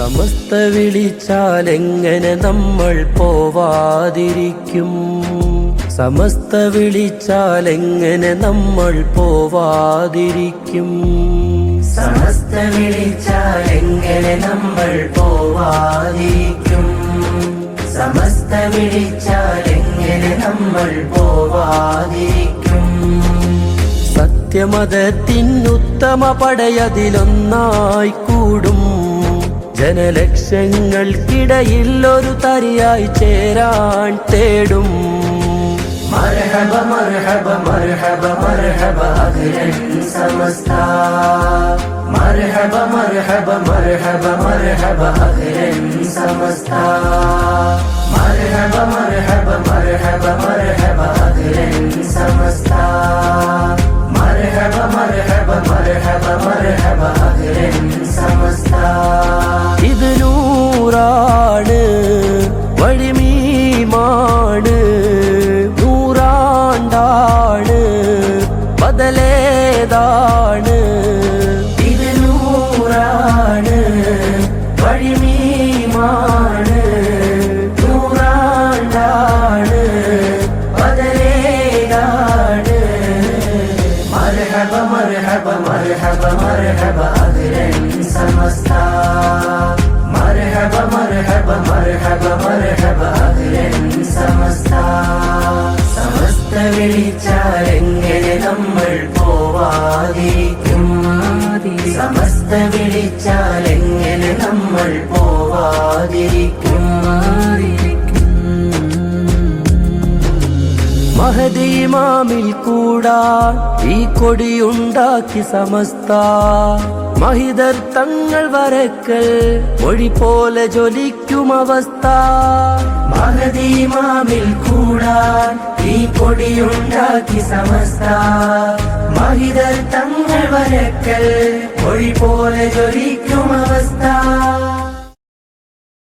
സമസ്ത വിളിച്ചാൽ എങ്ങനെ നമ്മൾ പോവാതിരിക്കും? സമസ്ത വിളിച്ചാൽ എങ്ങനെ നമ്മൾ പോവാതിരിക്കും? സമസ്ത വിളിച്ചാൽ എങ്ങനെ നമ്മൾ പോവാതിരിക്കും? സമസ്ത വിളിച്ചാൽ എങ്ങനെ നമ്മൾ പോവാതിരിക്കും? സത്യമതത്തിനുത്തമ പടയതിലൊന്നായി കൂടും. ജനലക്ഷങ്ങൾക്കിടയിൽ ഒരു തരിയായി ചേരാൻ തേടും മർഹബ മർഹബ മർഹബ മർഹബ അഖിലൻ സമസ്ത മർഹബ മർഹബ മർഹബ മർഹബ അഖിലൻ സമസ്ത മർഹബ മർഹബ മർഹബ മർഹബ അഖിലൻ സമസ്ത മർഹബ മർഹബ മർഹബ മർഹബ അഖിലൻ സമസ്ത മർഹബ മർഹബ മർഹബ അഖിലൻ സമസ്ത മർഹബ മർഹബ മർഹബ മർഹബ അഖിലൻ സമസ്ത സമസ്ത വിളിച്ചാൽ എങ്ങനെ നമ്മൾ പോവാതിരിക്കും സമസ്ത വിളിച്ചാൽ എങ്ങനെ നമ്മൾ പോവാതിരിക്കും മഹദീമാമിൽ കൂടാൻ ഈ കൊടിയുണ്ടാക്കി സമസ്ത. മഹിതർ തങ്ങൾ വരക്കൽ മൊഴി പോലെ ജ്വലിക്കും അവസ്ഥ. മഹദീമാമിൽ കൂടാൻ ഈ കൊടിയുണ്ടാക്കി സമസ്ത. മഹിതർ തങ്ങൾ വരക്കൽ മൊഴി പോലെ ജ്വലിക്കും അവസ്ഥ.